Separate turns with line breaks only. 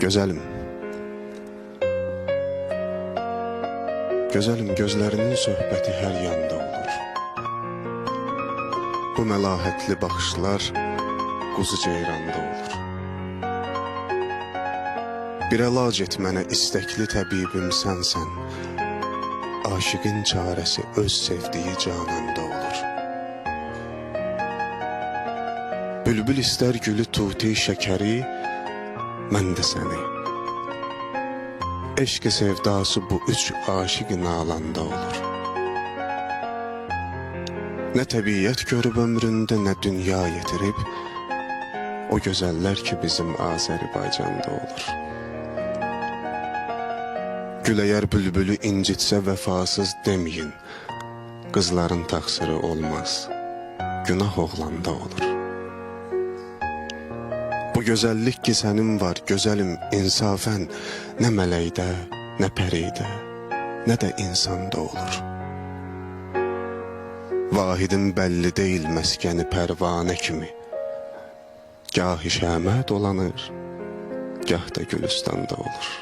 Gözəlim. Gözəlim gözlərinin söhbəti hər yanda olur. Bu məlahətli baxışlar quzu ceyranda olur. Bir əlac et mənə istəkli təbibim sənsən. Aşıqın çarəsi öz sevdiyi cananda olur. Bülbül istər gülü tuti şəkəri, mən də səni. Eşq sevdası bu üç aşıqın alanda olur. Nə təbiət görüb ömründə, nə dünya yetirib, o gözəllər ki bizim Azərbaycanda olur. Gül əgər bülbülü incitsə vəfasız deməyin. Qızların təqsiri olmaz. Günah oğlanda olur. Bu gözəllik ki sənin var, gözəlim insafən nə mələkdə, nə pəridə, nə də insanda olur. Vahidin bəlli deyil məskəni pərvanə kimi. Gah şəmə dolanır, gah da gülüstanda olur.